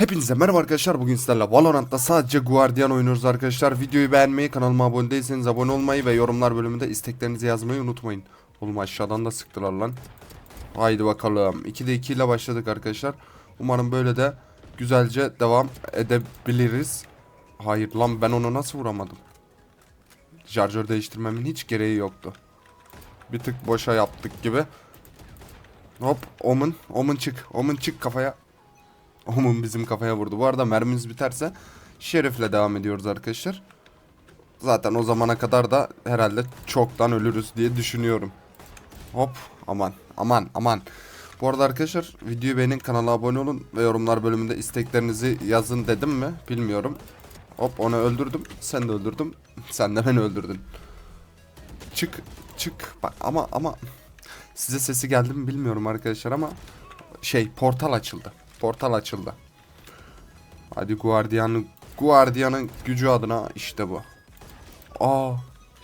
Hepinize merhaba arkadaşlar. Bugün sizlerle Valorant'ta sadece Guardian oynuyoruz arkadaşlar. Videoyu beğenmeyi, kanalıma abone değilseniz abone olmayı ve yorumlar bölümünde isteklerinizi yazmayı unutmayın. Oğlum aşağıdan da sıktılar lan. Haydi bakalım. 2'de 2 ile başladık arkadaşlar. Umarım böyle de güzelce devam edebiliriz. Hayır lan ben onu nasıl vuramadım? Şarjör değiştirmemin hiç gereği yoktu. Bir tık boşa yaptık gibi. Hop Omun. Omun çık. Omun çık kafaya. Omun bizim kafaya vurdu. Bu arada mermimiz biterse Şerif'le devam ediyoruz arkadaşlar. Zaten o zamana kadar da herhalde çoktan ölürüz diye düşünüyorum. Hop aman aman aman. Bu arada arkadaşlar videoyu beğenin kanala abone olun ve yorumlar bölümünde isteklerinizi yazın dedim mi bilmiyorum. Hop onu öldürdüm sen de öldürdüm sen de beni öldürdün. Çık çık bak ama ama size sesi geldi mi bilmiyorum arkadaşlar ama şey portal açıldı. Portal açıldı. Hadi Guardian'ın Guardian'ın gücü adına işte bu. Aa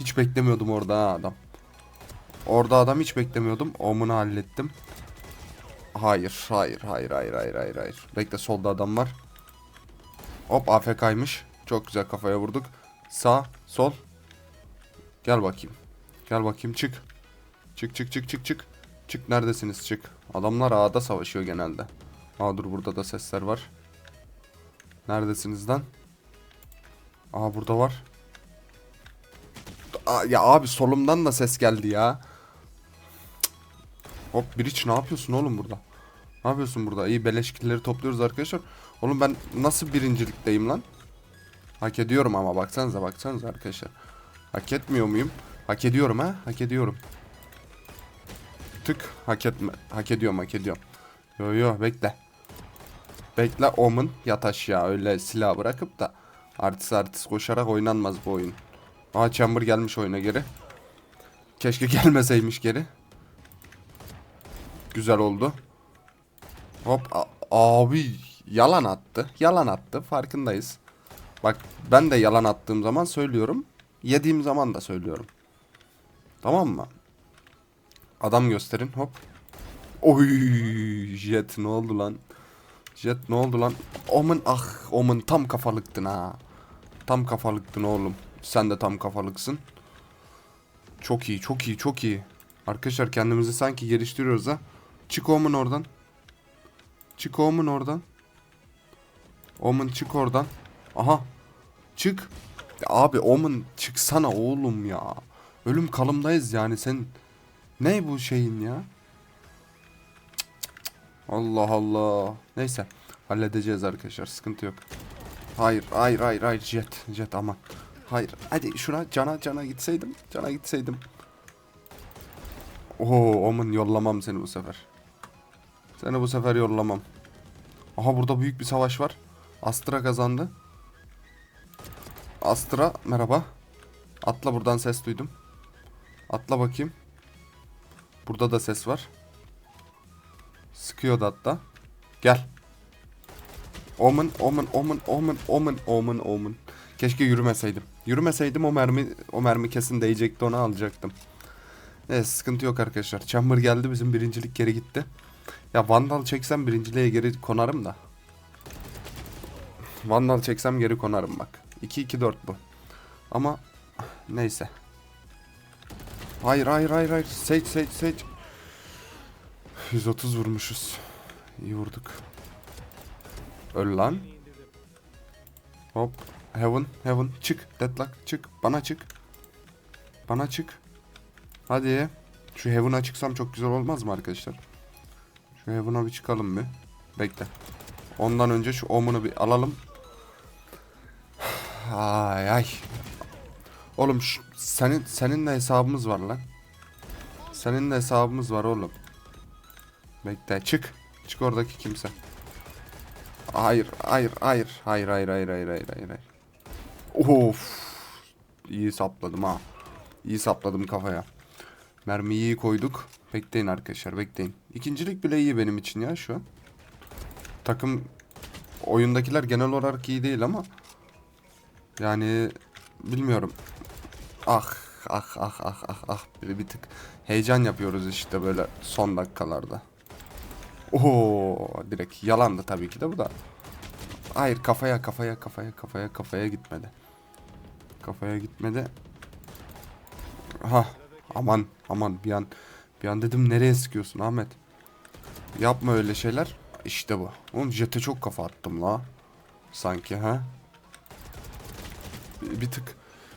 hiç beklemiyordum orada ha adam. Orada adam hiç beklemiyordum. Omunu hallettim. Hayır, hayır, hayır, hayır, hayır, hayır, hayır. Bekle solda adam var. Hop AFK'ymış. Çok güzel kafaya vurduk. Sağ, sol. Gel bakayım. Gel bakayım çık. Çık çık çık çık çık. Çık neredesiniz çık. Adamlar A'da savaşıyor genelde. Aa dur burada da sesler var. Neredesiniz lan? Aa burada var. Aa, ya abi solumdan da ses geldi ya. Cık. Hop Biriç ne yapıyorsun oğlum burada? Ne yapıyorsun burada? İyi beleşkilleri topluyoruz arkadaşlar. Oğlum ben nasıl birincilikteyim lan? Hak ediyorum ama baksanıza baksanıza arkadaşlar. Hak etmiyor muyum? Hak ediyorum ha? Hak ediyorum. Tık hak etme. Hak ediyorum hak ediyorum. Yo yo bekle. Bekle Omen yat aşağı öyle silah bırakıp da artist artist koşarak oynanmaz bu oyun. Aa Chamber gelmiş oyuna geri. Keşke gelmeseymiş geri. Güzel oldu. Hop abi yalan attı. Yalan attı farkındayız. Bak ben de yalan attığım zaman söylüyorum. Yediğim zaman da söylüyorum. Tamam mı? Adam gösterin hop. Oy Jet ne oldu lan? Jet ne oldu lan? Omen ah Omen tam kafalıktın ha. Tam kafalıktın oğlum. Sen de tam kafalıksın. Çok iyi çok iyi çok iyi. Arkadaşlar kendimizi sanki geliştiriyoruz ha. Çık Omen oradan. Çık Omen oradan. Omen çık oradan. Aha. Çık. Ya abi Omen çıksana oğlum ya. Ölüm kalımdayız yani sen ne bu şeyin ya? Allah Allah. Neyse. Halledeceğiz arkadaşlar. Sıkıntı yok. Hayır, hayır, hayır, hayır. Jet, jet aman. Hayır. Hadi şuna cana cana gitseydim. Cana gitseydim. Oo, Omen yollamam seni bu sefer. Seni bu sefer yollamam. Aha burada büyük bir savaş var. Astra kazandı. Astra merhaba. Atla buradan ses duydum. Atla bakayım. Burada da ses var. Sıkıyordu hatta. Gel. Omen, Omen, Omen, Omen, Omen, Omen, Omen. Keşke yürümeseydim. Yürümeseydim o mermi o mermi kesin değecekti onu alacaktım. Evet sıkıntı yok arkadaşlar. Chamber geldi bizim birincilik geri gitti. Ya Vandal çeksem birinciliğe geri konarım da. Vandal çeksem geri konarım bak. 2-2-4 bu. Ama neyse. Hayır hayır hayır hayır. Seç seç seç. 130 vurmuşuz. İyi vurduk. Öl lan. Hop. Heaven, Heaven. Çık. Deadlock. Çık. Bana çık. Bana çık. Hadi. Şu Heaven'a çıksam çok güzel olmaz mı arkadaşlar? Şu Heaven'a bir çıkalım bir. Bekle. Ondan önce şu Omen'u bir alalım. Ay ay. Oğlum şu, senin seninle hesabımız var lan. Seninle hesabımız var oğlum. Bekle çık. Çık oradaki kimse. Hayır, hayır, hayır. Hayır, hayır, hayır, hayır, hayır, hayır. Of. İyi sapladım ha. İyi sapladım kafaya. Mermiyi iyi koyduk. Bekleyin arkadaşlar, bekleyin. İkincilik bile iyi benim için ya şu an. Takım oyundakiler genel olarak iyi değil ama yani bilmiyorum. Ah ah ah ah ah ah bir, bir tık heyecan yapıyoruz işte böyle son dakikalarda. Oo direkt yalandı tabii ki de bu da. Hayır kafaya kafaya kafaya kafaya kafaya gitmedi. Kafaya gitmedi. Ha aman aman bir an bir an dedim nereye sıkıyorsun Ahmet? Yapma öyle şeyler. İşte bu. Oğlum jete çok kafa attım la. Sanki ha. Bir, tık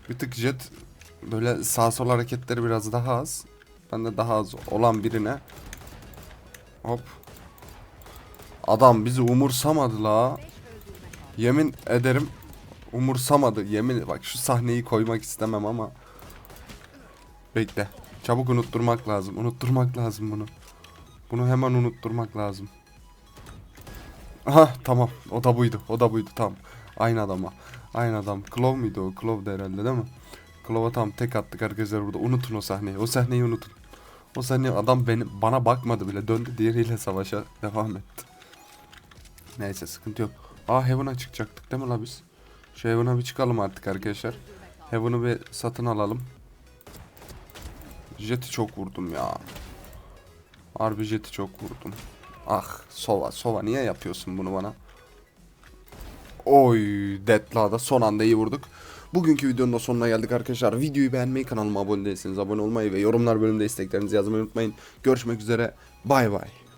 bir tık jet böyle sağ sol hareketleri biraz daha az. Ben de daha az olan birine hop Adam bizi umursamadı la. Yemin ederim umursamadı. Yemin bak şu sahneyi koymak istemem ama bekle. Çabuk unutturmak lazım. Unutturmak lazım bunu. Bunu hemen unutturmak lazım. Aha tamam. O da buydu. O da buydu. Tamam. Aynı adama. Aynı adam. Klov muydu o? Klov da herhalde değil mi? Klov'a tam tek attık arkadaşlar burada. Unutun o sahneyi. O sahneyi unutun. O sahneyi adam beni, bana bakmadı bile. Döndü diğeriyle savaşa devam etti. Neyse sıkıntı yok. Aa Heaven'a çıkacaktık değil mi la biz? Şu Heaven'a bir çıkalım artık arkadaşlar. Heaven'ı bir satın alalım. Jet'i çok vurdum ya. Harbi Jet'i çok vurdum. Ah Sova Sova niye yapıyorsun bunu bana? Oy Deadla'da son anda iyi vurduk. Bugünkü videonun da sonuna geldik arkadaşlar. Videoyu beğenmeyi, kanalıma abone değilseniz abone olmayı ve yorumlar bölümünde isteklerinizi yazmayı unutmayın. Görüşmek üzere. Bay bay.